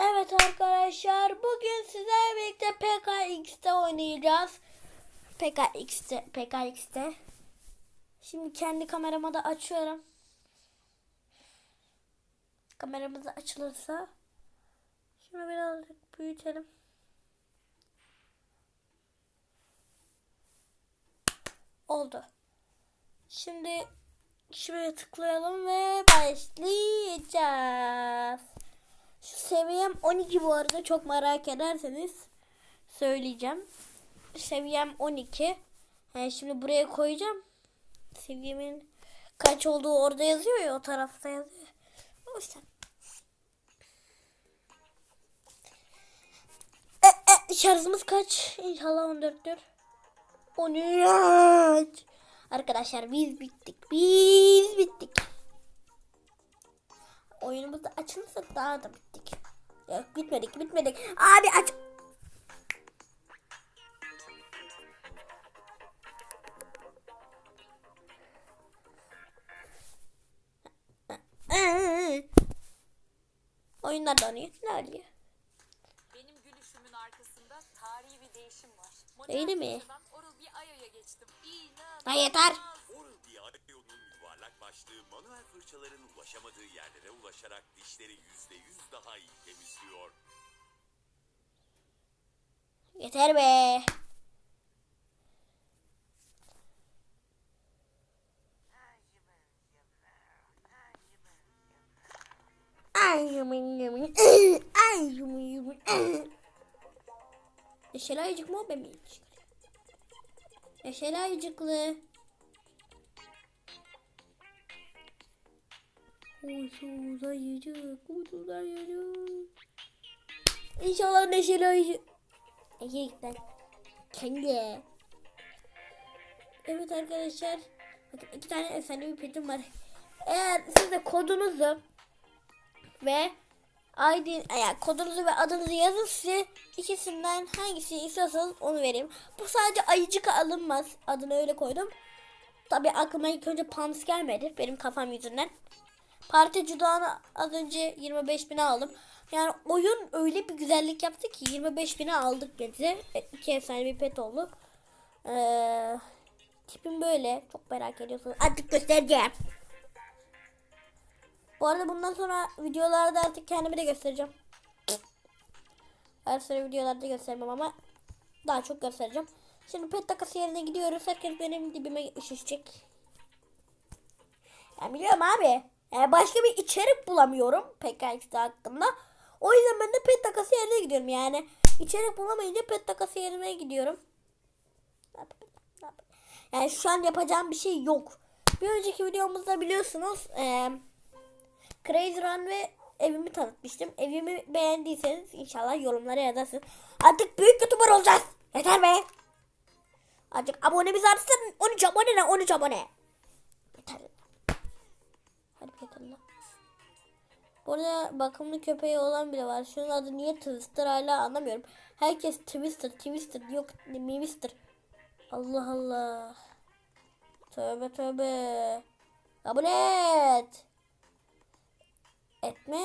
Evet arkadaşlar bugün sizlerle birlikte PKX'te oynayacağız. PKX'te, PKX'te. Şimdi kendi kameramı da açıyorum. Kameramız açılırsa. Şunu birazcık büyütelim. Oldu. Şimdi şuraya tıklayalım ve başlayacağız. Şu seviyem 12 bu arada çok merak ederseniz söyleyeceğim. Seviyem 12. Yani şimdi buraya koyacağım. Seviyemin kaç olduğu orada yazıyor ya o tarafta yazıyor. O yüzden. E, e, şarjımız kaç? İnşallah 14'tür. 13. Arkadaşlar biz bittik. Biz bittik. Oyunumuz da açılırsa daha da bittik. Yok bitmedik bitmedik. Abi aç. Oyunlar donuyor. Ne oluyor? Benim gülüşümün arkasında tarihi bir değişim var. Öyle mi? Oral bir Ayo'ya geçtim. Ha yeter. Başlığı manuel fırçaların ulaşamadığı yerlere ulaşarak dişleri %100 daha iyi temizliyor. Yeter be. Neşeli ayıcık mı o ayıcık? Neşeli ayıcıklı. Uysuz ayıcık, uysuz ayıcık. İnşallah neşeli ayıcık. Lan. Kendi. Evet arkadaşlar. Bakın iki tane efsane bir petim var. Eğer siz de kodunuzu ve ID yani kodunuzu ve adınızı yazın size ikisinden hangisini istiyorsanız onu vereyim. Bu sadece ayıcık alınmaz. Adını öyle koydum. Tabi aklıma ilk önce Pams gelmedi. Benim kafam yüzünden. Parti Cudağı'nı az önce 25 bine aldım. Yani oyun öyle bir güzellik yaptı ki 25 bine aldık bize. E, iki efsane bir pet oldu. Ee, tipim böyle. Çok merak ediyorsunuz. Artık göstereceğim. Bu arada bundan sonra videolarda artık kendimi de göstereceğim. Her sıra videolarda göstermem ama daha çok göstereceğim. Şimdi pet takası yerine gidiyoruz. Herkes benim dibime üşüşecek. Ben biliyorum abi. Yani başka bir içerik bulamıyorum PKX'de hakkında. O yüzden ben de pet takası yerine gidiyorum yani. içerik bulamayınca pet takası yerine gidiyorum. Yani şu an yapacağım bir şey yok. Bir önceki videomuzda biliyorsunuz eee Crazy Run ve evimi tanıtmıştım. Evimi beğendiyseniz inşallah yorumlara yazarsınız. Artık büyük youtuber olacağız. Yeter be. Artık abonemiz artsın. 13 abone ne? 13 abone. Burada bakımlı köpeği olan bile var. Şunun adı niye Twister hala anlamıyorum. Herkes Twister, Twister yok Mister. Allah Allah. Tövbe tövbe. Kabul et. Etme.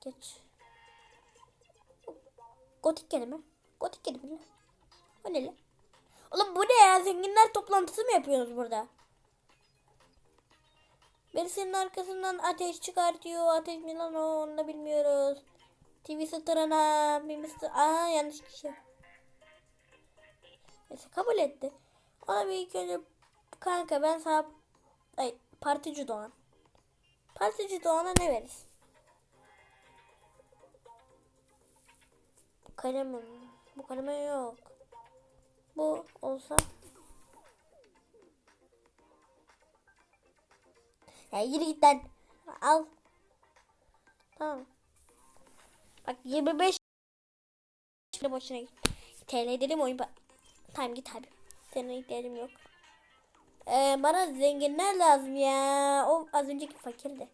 Geç. Gotik kelime. Gotik kelime. O ne lan? Oğlum bu ne ya? Zenginler toplantısı mı yapıyorsunuz burada? Birisinin arkasından ateş çıkartıyor. Ateş mi lan o? Onu da bilmiyoruz. TV satırana. Mr. Aa yanlış kişi. Neyse kabul etti. Ona bir ilk önce kanka ben sana ay partici Doğan. Partici Doğan'a ne veririz? Bu kalem mi? Bu kaleme yok. Bu olsa Ya yürü git. Al. Tamam. Bak 25 Şöyle boşuna git. TL dedim oyun. Tamam git abi. Senin ihtiyacım yok. Ee, bana zenginler lazım ya. O az önceki fakirdi.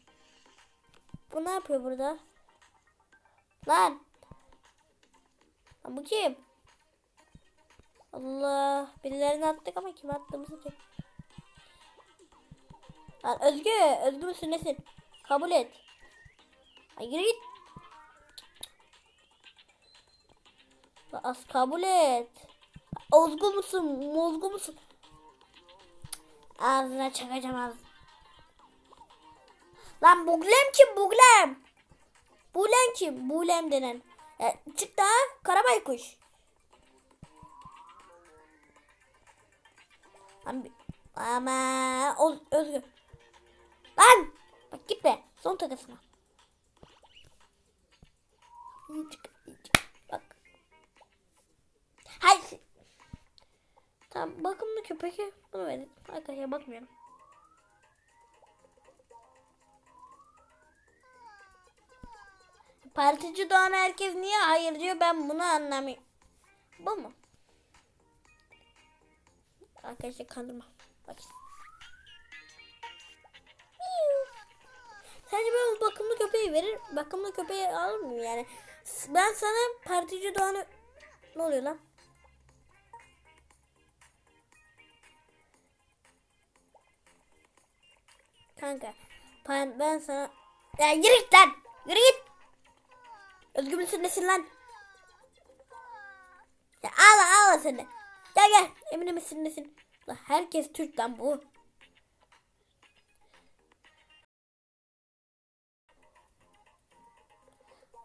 Bu ne yapıyor burada? Lan. Lan bu kim? Allah. Birilerini attık ama kim attığımızı kim? Lan Özgü. Özgü müsün nesin? Kabul et. Hayır git. La Az kabul et. Ozgu musun? Mozgu musun? Ağzına çakacağım ağzına. Lan Buglem kim Buglem? Bulem kim? Bulem denen. E, çık daha karabaykuş. Ama özgür. Lan! Bak gitme. Son takasına. Bak. Hayır. Tamam bakımlı köpeğe bunu verin. Arkadaşlar bakmıyorum. Partici Doğan herkes niye hayır diyor ben bunu anlamıyorum. Bu mu? Arkadaşlar kandırma. Bak. Köpeği verir, bakımlı köpeği alır mıyım yani? Ben sana partici Doğan'ı... Ne oluyor lan? Kanka ben, ben sana... Ya yürü git lan! Yürü git! Özgür müsün nesin lan? Ya ağla ağla sen de. Gel gel. Nesin? La herkes Türk lan bu.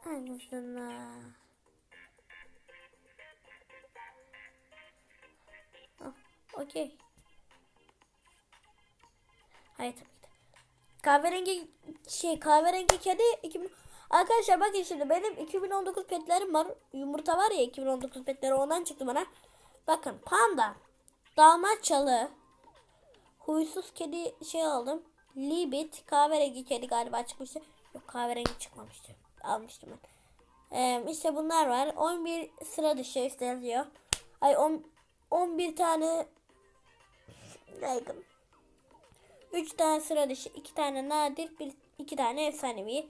Anasını. Ah, okey. Hayır tabii ki. Kahverengi şey kahverengi kedi 2000 Arkadaşlar bakın şimdi benim 2019 petlerim var. Yumurta var ya 2019 petleri ondan çıktı bana. Bakın panda, dalmaçyalı, huysuz kedi şey aldım. Libit, kahverengi kedi galiba çıkmıştı. Yok kahverengi çıkmamıştı. Almıştım ben. Ee, işte bunlar var. 11 sıra dışı işte yazıyor. Ay 10 11 tane yaygın. 3 tane sıra dışı, 2 tane nadir, 1 2 tane efsanevi.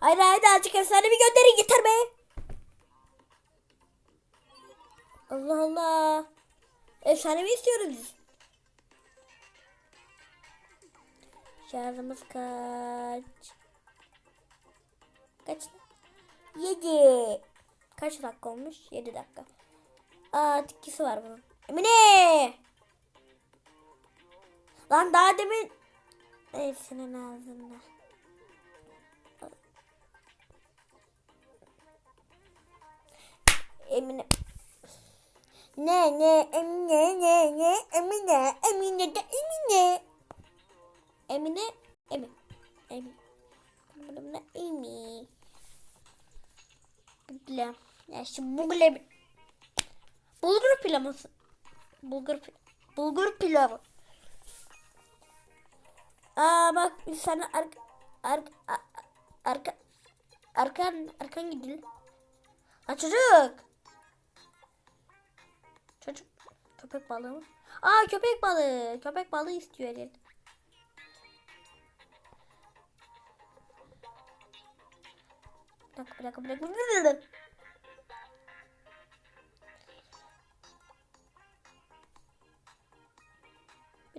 Hayır hayır azıcık efsanevi gönderin yeter be. Allah Allah. Efsanevi istiyoruz. Şarjımız kaç? Kaç? 7. Kaç dakika olmuş? 7 dakika. Aa tikisi var bunun. Emine! Lan daha demin Ey senin ağzında. Emine. Ne ne Emine ne ne Emine Emine de Emine. Emine Emine. Emine. Emine Emine. Bugla. Ya şu bugla. Bulgur pilavı. Bulgur. Bulgur pilavı. Aa bak sana arka arka arka arkan arkan gidiyor. Ha çocuk. Çocuk köpek balığı? Aa köpek balığı. Köpek balığı istiyor elin. Bir dakika bir dakika bir dakika.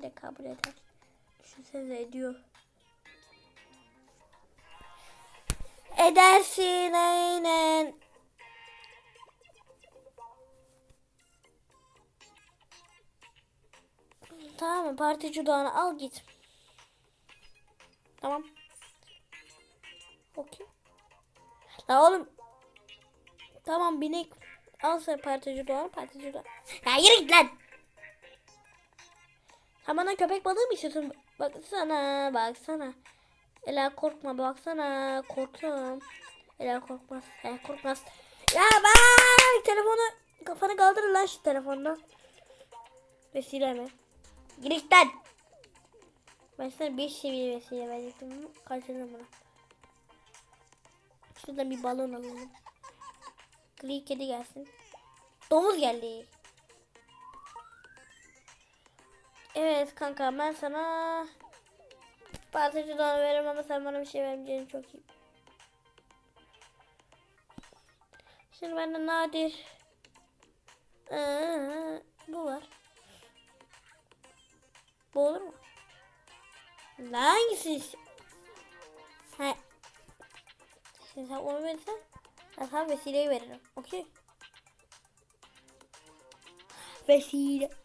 De kabul eder. Düşünsenize ediyor. Edersin aynen. Tamam mı? Partici Doğan'ı al git. Tamam. Okey. La oğlum. Tamam binek. Al sen partici Doğan'ı partici Doğan. Ya yürü git lan. Sen bana köpek balığı mı istiyorsun? Baksana baksana. Ela korkma baksana. Korkuyorum. Ela korkmaz. Ela korkmaz. Ya bak telefonu kafanı kaldır lan şu telefondan. Vesile mi? Girikten. Ben sana 5 seviye vesile verecektim. Kaçırdım bunu. Şuradan bir balon alalım. Gri kedi gelsin. Domuz geldi. Evet kanka ben sana Parçacı da veririm ama sen bana bir şey vermeyeceğin çok iyi. Şimdi bende nadir ee, bu var. Bu olur mu? Lan hangisi? Ha. Şimdi sen onu verirsen ben sana vesileyi veririm. Okey. Vesile.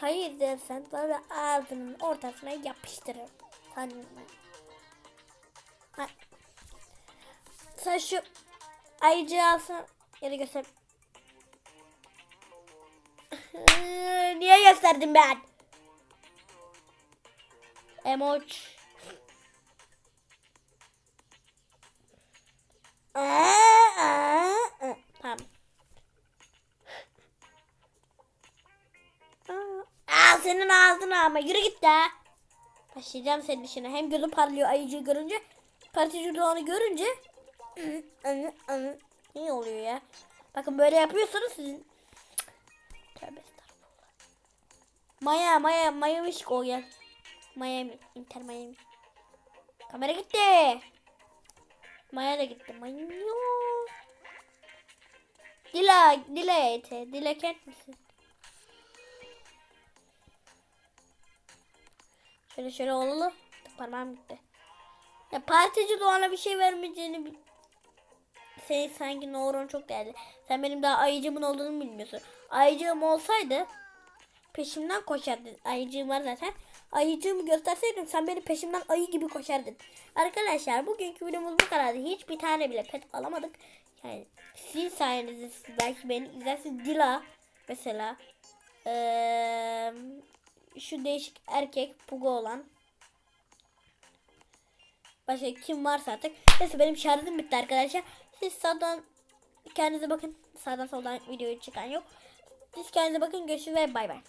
Kayır dersen böyle ağzının ortasına yapıştırır. Sen, ha. sen şu ayıcığı alsana. Yere göster. Niye gösterdim ben? Emoç. Aa, yürü git de. Başlayacağım senin işine. Hem gözüm parlıyor ayıcığı görünce. Partici doğanı görünce. Ne oluyor ya? Bakın böyle yapıyorsanız sizin. Tövbe estağfurullah. Maya Maya Miami Chico gel. Miami. Inter Miami. Kamera gitti. Maya da gitti. Manyo. Dila, Dila ete. Dila kent misin? Şöyle şöyle olalım. Parmağım gitti. Ya partici Doğan'a bir şey vermeyeceğini senin sanki Neuron çok değerli. Sen benim daha ayıcımın olduğunu bilmiyorsun. Ayıcığım olsaydı peşimden koşardın. Ayıcığım var zaten. Ayıcığımı gösterseydim sen benim peşimden ayı gibi koşardın. Arkadaşlar bugünkü videomuz bu kadardı. Hiçbir tane bile pet alamadık. Yani sizin sayenizde siz belki beni izlersiniz. Dila mesela. Eee, şu değişik erkek Pugo olan. Başka kim varsa artık. Neyse benim şarjım bitti arkadaşlar. Siz sağdan kendinize bakın. Sağdan soldan videoyu çıkan yok. Siz kendinize bakın. Görüşürüz ve bay bay.